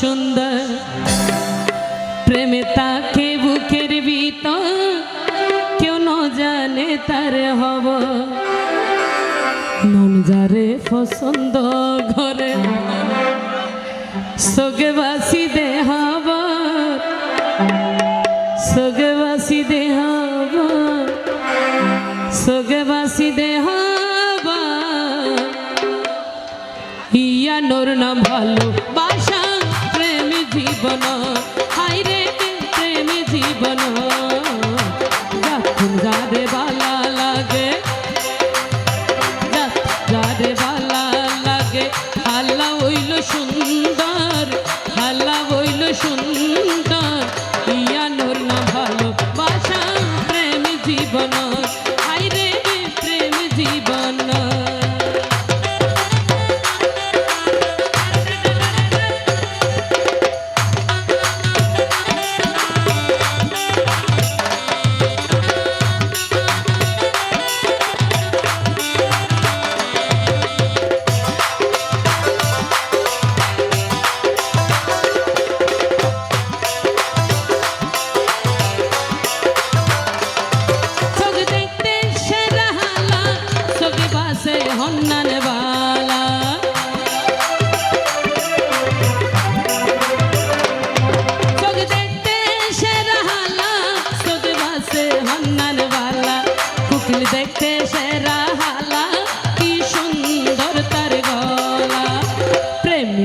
সুন্দর। প্রেমে তাকে বুকের ভিতর, কেউ ন জানে তার হব। মন যারে পছন্দ ঘরে সগে বাসি দেহাব সগে বাসি দেহাব সগে বাসি দেহাব ইয়া নোর না ভালো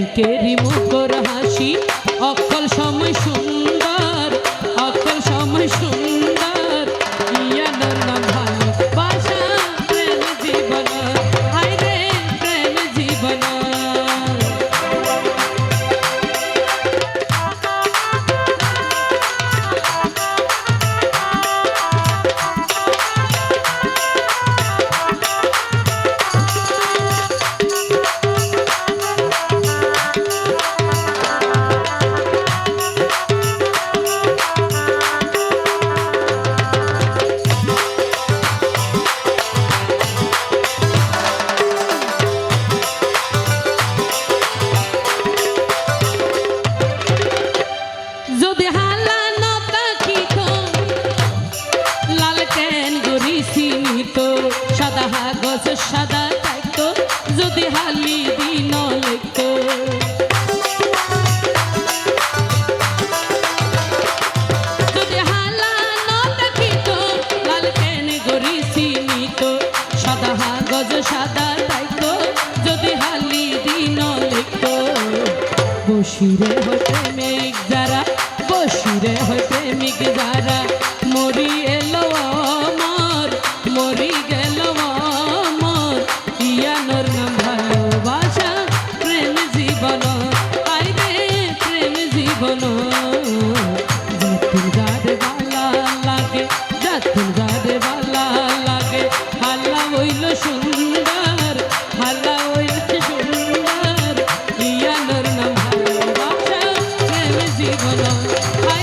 প্রেমিকেরই মুখর হাসি? অকল সময় সুন্দর সাদা সাদা থাকত যদি হালি দিন লিখত। যদি হালা বসিরে হয় প্রেমিক যারা, বসিরে হয় প্রেমিক যারা Thank you.